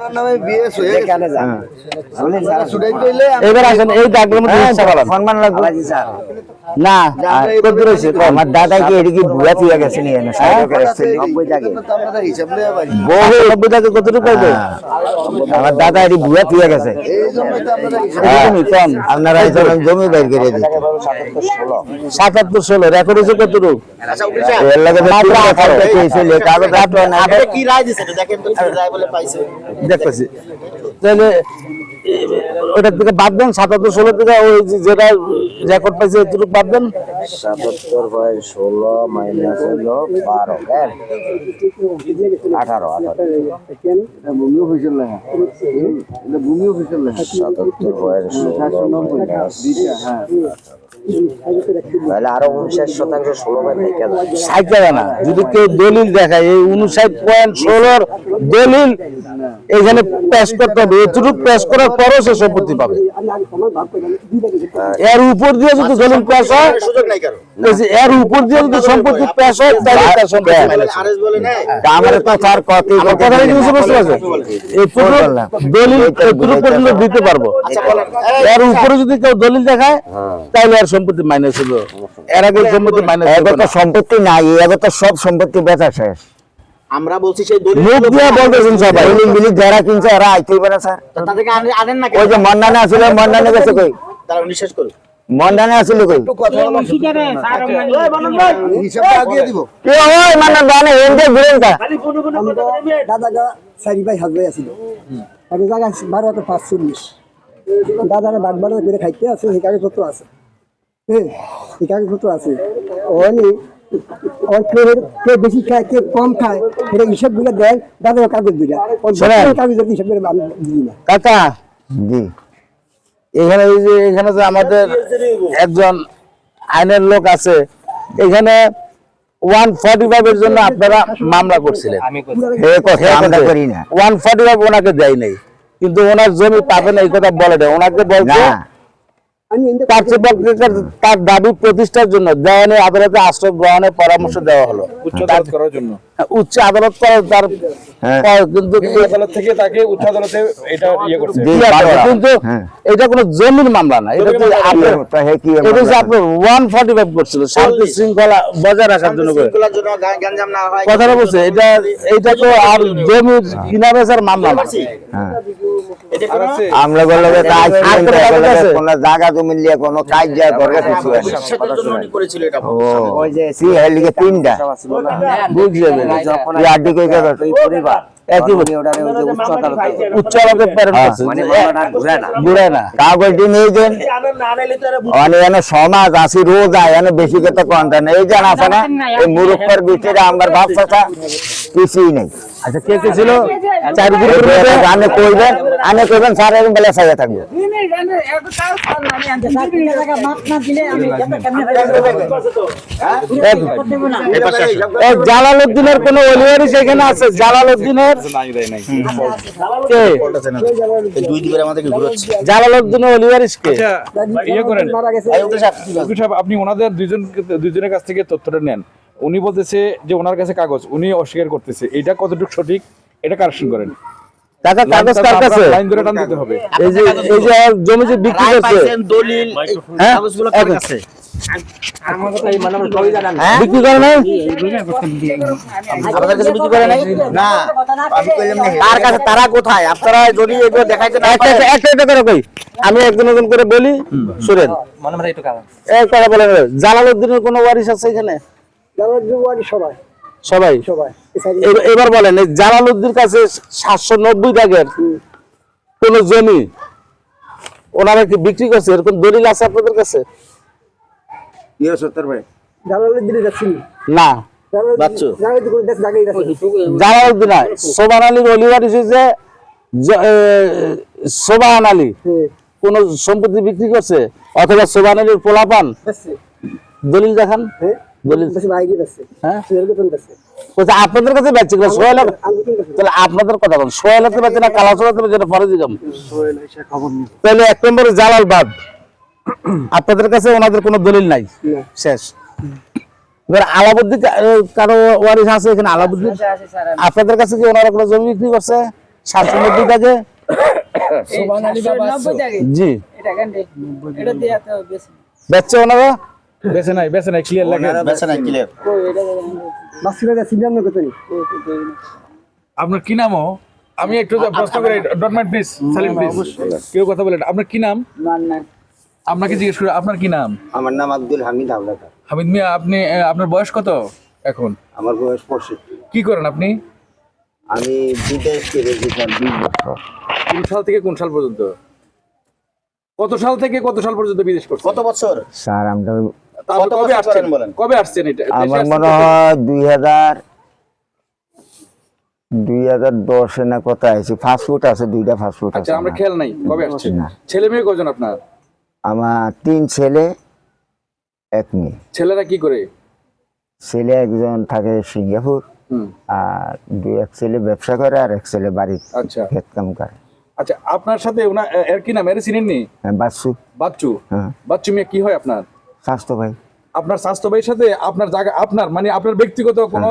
ওনার নামে বিয়ে হয়ে গেছে। যান। আমি- এবার আসেন এই দাগের মধ্যে চালান সম্মান লাগবে। না কত রয়েছে আমার দাদা কি এদিকে বুয়া তুই গেছে নিয়ে না? পারি বহু নব্বই টাকা কতটুকু পাইবে? আমার দাদা এটি বুয়া তুই গেছে। কম আপনারা এই ধরুন জমি বের করে দিন সাতাত্তর ষোলো। রেকর্ড হয়েছে কতটুকু? এর লাগে তো পুরো খাইতে চেয়েছিল কাগজ আটো না কি রায় দিছে দেখেন তো কি বলে পাইছে। দেখতেছি। তাহলে ওটার থেকে বাদ দেন সাতাত্তর ষোলো থেকে ওই যে- যেটা রেকর্ড পাইছে এতটুকু বাদ দেন। সাতাত্তর বাই ষোলো মাইনাস হলো বারো আঠারো আঠারো। ভূমি অফিসের লেখা। এটা ভূমি অফিসের লেখা। সাতাত্তর বাই ষোলো মাইনাস হ্যাঁ। তাহলে আরও উনষাট শতাংশ ষোলো বাই ষাট টাকা না। যদি কেউ দলিল দেখায় এই উনষাট পয়েন্ট ষোলোর দলিল এখানে পেশ করতে হবে। এতটুকু পেশ করার পরও সে সম্পত্তি পাবে। এর উপর দিয়ে যদি দলিল পেশ হয় সুযোগ নাই কারও। এর উপর দিয়ে যদি সম্পত্তি পেশ হয় তাহলে তার সম্পত্তি আমার কথা বুঝতে পারছ আছে? দলিল এতটুকু পর্যন্ত দিতে পারব। এর উপরে যদি কেউ দলিল দেখায় তাহলে আর সম্পত্তি মাইনাস হবে এর আগে সম্পত্তি মাইনাস এবার তো সম্পত্তি নাই এবার তো সব সম্পত্তি বেচা শেষ। আমরা বলছি সেই দলিল মুখ দিয়ে বলতেছেন সবাই। মিলি মিলি যারা কিনছে এরা আইতেই পারে স্যার। তাদেরকে আনেন না ওই যে মন্ডানে আসলে মন্ডানে গেছে কই? তারা নিঃশ্বাস করুন মন্ডানে আসলে কই? হিসাবটা আগিয়ে দিব। কে ওই মানে দানে এন্ডে ঘুরেন কা। দাদা চারি ভাই হাজবাই আছিল। জায়গা বারো হাজার দাদারা করে খাইতে আছে সেই কাগজপত্র আছে। হ্যাঁ সেই আছে। অনি কে কে বেশি খায় কে কম খায় সেটা হিসাবগুলো দেয় দাদার কাগজ দিলে। শোনেন। হিসাব করে আমি দিই না। কাকা জি। এখানে এই যে এখানে যে আমাদের একজন আইনের লোক আছে এখানে ওয়ান ফর্টি ফাইভ এর জন্য আপনারা মামলা করছিলেন। হে কথা আমরা করি না। ওয়ান ফর্টি ফাইভ ওনাকে দেয় নাই কিন্তু ওনার জমি পাবেন এই কথা বলে দেয়। ওনাকে বলছে তার দাবি প্রতিষ্ঠার জন্য দেওয়ানি আদালতে আশ্রয় গ্রহণের পরামর্শ দেওয়া হলো। উচ্চ করার জন্য। উচ্চ আদালত করে তার হ্যাঁ। কিন্তু থেকে তাকে উচ্চ আদালতে এটা ইয়ে করছে জি, ইয়ে করে, বারোটা। কিন্তু হ্যাঁ। এটা কোনো জমির মামলা না এটা তো আপনার তা হে কি এটা আপনার ওয়ান ফর্টি ফাইভ করছিল শান্তি শৃঙ্খলা বজায় রাখার জন্য করে শৃঙ্খলার জন্য গা- গ্যাঞ্জাম না হয় কথাটা বলছে এটা এটা তো আর জমির কিনা বেচার মামলা না হ্যাঁ এটা আর কোনো আছে আমরা বলল যে কাজ কোনো জায়গা জমি নিয়ে কোন কাজ যায় কিছু ওই যে সি হেলিকে তিনটা বুঝ মানে মানে সমাজ আসি রোজ আয় এনে বেশি কথা কন্টা নেই এই জান আছে না এই মুরুখের ভিতরে আমার বাপ চাচা কিছুই নেই। আচ্ছা কে কে ছিল? চার আনে কইবেন আনে কইবেন স্যার বেলা সাজা থাকবে। জালালউদ্দিনের কোন অলিয়ারি সেখানে আছে? জালালউদ্দিনের? জালালউদ্দিনের অলিয়ারিস কে? আচ্ছা ইয়ে আপনি ওনাদের দুইজন দুইজনের কাছ থেকে তথ্যটা নেন। উনি বলতেছে যে ওনার কাছে কাগজ। উনি অস্বীকার করতেছে। এটা কতটুকু সঠিক? এটা কারেকশন করেন। টাকা কাগজ কার কাছে? লাইন ধরে টান দিতে হবে। এই যে এই যে জমি যে বিক্রি করছে। দলিল হ্যাঁ? কাগজগুলো কার কাছে? বিক্রি করে নাই? আপনাদের কাছে বিক্রি করে নাই? না। আমি তার কাছে তারা কোথায়? আপনারা যদি এগুলো দেখাইতে না একটা একটা- একটা একটা করে কই। আমি একজন একজন করে বলি শুনেন। এক কথা বলেন জালালউদ্দিনের কোনো ওয়ারিশ আছে এখানে? সবাই। সবাই? সবাই। এবার- বলেন এই জালালউদ্দিন কাছে সাতশো নব্বই দাগের কোন জমি ওনারা কি বিক্রি করছে? এরকম দলিল আছে আপনাদের কাছে? যাচ্ছি না। সোবান আলীর অলিবার আলী হ্যাঁ। কোন সম্পত্তি বিক্রি করছে? অথবা সোবান আলীর পোলাপান? দলিল দেখান। হ্যাঁ? আপনাদের কাছে সোহেল তাহলে আপনাদের কথা বল সোহেলাতে বেচে না কালাচলাতে বেচে না ফরজি কাম তাহলে এক নম্বরে জালাল আপনাদের কাছে ওনাদের কোনো দলিল নাই? শেষ। এবার কা- কারও ওয়ারিস আছে এখানে আলাবুদ্দিন? আপনাদের কাছে কি ওনারা কোনো জমি বিক্রি করছে? সাতশো নব্বই থাকে জি। বেচছে ওনারা? বেছে নাই বেছে নাই ক্লিয়ার লাগে। বেচে নাই ক্লিয়ার সিদ্ধান্ত আপনার কি নামও আমি একটু প্রশ্ন করি ডট প্লিজ সালিম প্লিজ কেউ কথা বলেন আপনার কি নাম? আপনাকে জিজ্ঞেস করি আপনার কি নাম? আমার নাম আব্দুল হামিদ হাওলাদার হামিদ মিয়া আপনি আপনার বয়স কত এখন? আমার বয়স পঁয়ষট্টি। কি করেন আপনি? আমি বিদেশ কোন সাল থেকে কোন সাল পর্যন্ত? কত সাল থেকে কত সাল পর্যন্ত বিদেশ করছেন? কত বছর? স্যার আমরা কবে আসছেন? বলেন? কবে আসছেন এটা? আমার মনে হয় দুই হাজার দুই হাজার দশে না আছে ফাস্টফুড আছে দুইটা ফাস্টফুড আছে আচ্ছা আমরা। খেয়াল নাই কবে আসছেন? ছেলে মেয়ে কজন আপনার? আমার তিন ছেলে এক মেয়ে। ছেলেরা কি করে? ছেলে একজন থাকে সিঙ্গাপুর হুম। আর দুই এক ছেলে ব্যবসা করে আর এক ছেলে বাড়ি আচ্ছা। ক্ষেত কাম করে। আচ্ছা আপনার সাথে ওনা এর কি নাম? এর চিনেননি? হ্যাঁ বাচ্চু। বাচ্চু? হ্যাঁ। বাচ্চু মিয়া কি হয় আপনার? স্বাস্থ্য ভাই। আপনার স্বাস্থ্য ভাইয়ের সাথে আপনার জায়গা আপনার মানে আপনার ব্যক্তিগত কোনো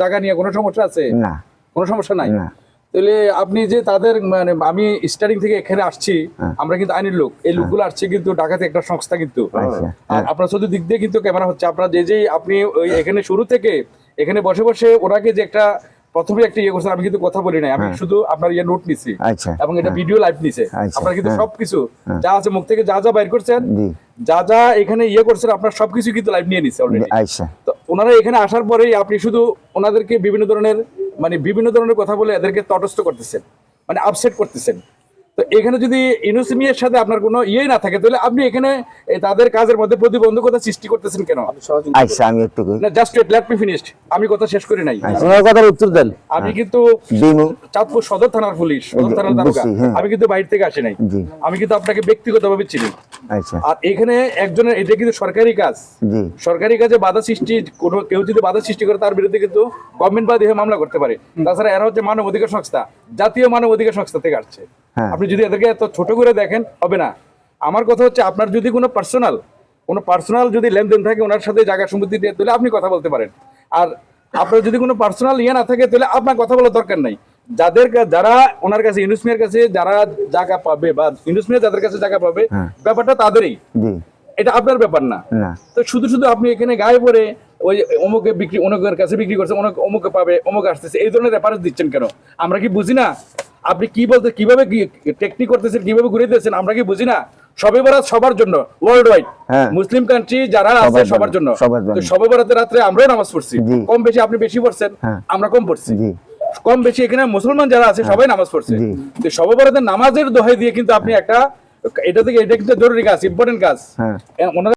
জায়গা নিয়ে কোনো সমস্যা আছে? না। কোনো সমস্যা নাই? না। তাহলে আপনি যে তাদের মানে আমি স্টার্টিং থেকে এখানে আসছি হ্যাঁ। আমরা কিন্তু আইনের লোক। এই লোকগুলো আসছে কিন্তু ঢাকাতে একটা সংস্থা কিন্তু। আচ্ছা, হ্যাঁ। আপনার শুধু দিক দিয়ে কিন্তু ক্যামেরা হচ্ছে। আপনার যে যে আপনি ওই এখানে শুরু থেকে এখানে বসে বসে ওনাকে যে একটা প্রথমে একটা ইয়ে করছেন আমি কিন্তু কথা বলি নাই। আমি শুধু আপনার ইয়ে নোট নিছি। আচ্ছা। এবং এটা ভিডিও লাইভ নিছে। আচ্ছা, আপনার কিন্তু হ্যাঁ। সবকিছু যা আছে মুখ থেকে যা যা বাইর করছেন যা যা এখানে ইয়ে করছেন আপনার সবকিছু কিন্তু লাইভ নিয়ে নিচ্ছে অলরেডি আচ্ছা তো ওনারা এখানে আসার পরেই আপনি শুধু ওনাদেরকে বিভিন্ন ধরনের মানে বিভিন্ন ধরনের কথা বলে এদেরকে তটস্থ করতেছেন মানে আপসেট করতেছেন। তো এখানে যদি ইউনুসিমিয়ার সাথে আপনার কোনো ইয়ে না থাকে তাহলে আপনি এখানে তাদের কাজের মধ্যে প্রতিবন্ধকতা সৃষ্টি করতেছেন কেন? আচ্ছা আমি একটু কই। না জাস্ট লেট মি ফিনিশড আমি কথা শেষ করি নাই। ওনার কথার উত্তর দেন। আমি কিন্তু দিমু চাঁদপুর সদর থানার পুলিশ সদর থানার দারোগা হ্যাঁ। আমি কিন্তু বাইরে থেকে আসি নাই। জি। আমি কিন্তু আপনাকে ব্যক্তিগতভাবে চিনি। আচ্ছা। আর এখানে একজনের এটা কিন্তু সরকারি কাজ। জি। সরকারি কাজে বাধা সৃষ্টি কোনো কেউ যদি বাধা সৃষ্টি করে তার বিরুদ্ধে কিন্তু গভর্নমেন্ট বাদী হয়ে মামলা করতে পারে। তাছাড়া এরা হচ্ছে মানব অধিকার সংস্থা। জাতীয় মানব অধিকার সংস্থা থেকে আসছে। হ্যাঁ। আপনি যদি এদেরকে এত ছোট করে দেখেন হবে না। আমার কথা হচ্ছে আপনার যদি কোনো পার্সোনাল কোনো পার্সোনাল যদি লেনদেন থাকে ওনার সাথে জায়গা সম্পত্তি দিয়ে তাহলে আপনি কথা বলতে পারেন। আর আপনার যদি কোনো পার্সোনাল ইয়ে না থাকে তাহলে আপনার কথা বলার দরকার নাই। যাদের যারা ওনার কাছে ইউনুসমিয়ার কাছে যারা জায়গা পাবে বা ইউনুসমিয়া যাদের কাছে জায়গা পাবে হ্যাঁ। ব্যাপারটা তাদেরই। এটা আপনার ব্যাপার না। না। তো শুধু শুধু আপনি এখানে গায়ে পড়ে ওই অমুকে বিক্রি অমুকের কাছে বিক্রি করছে অমুক অমুকে পাবে অমুক আসতেছে এই ধরনের রেফারেন্স দিচ্ছেন কেন? আমরা কি বুঝি না? আপনি কি বলতে কীভাবে টেকনিক করতেছেন কীভাবে ঘুরে দিয়েছেন আমরা কি বুঝি না? সবে বরাত সবার জন্য ওয়ার্ল্ড ওয়াইড হ্যাঁ। মুসলিম কান্ট্রি যারা আছে সবার জন্য। তো সবে বরাতের রাত্রে আমরাও নামাজ পড়ছি। কম বেশি আপনি বেশি পড়ছেন হ্যাঁ। আমরা কম পড়ছি। কম বেশি এখানে মুসলমান যারা আছে সবাই নামাজ পড়ছে। তো সবে বরাতের নামাজের দোহাই দিয়ে কিন্তু আপনি একটা এটা থেকে এটা কিন্তু জরুরি কাজ ইম্পর্টেন্ট কাজ। হ্যাঁ। ওনারা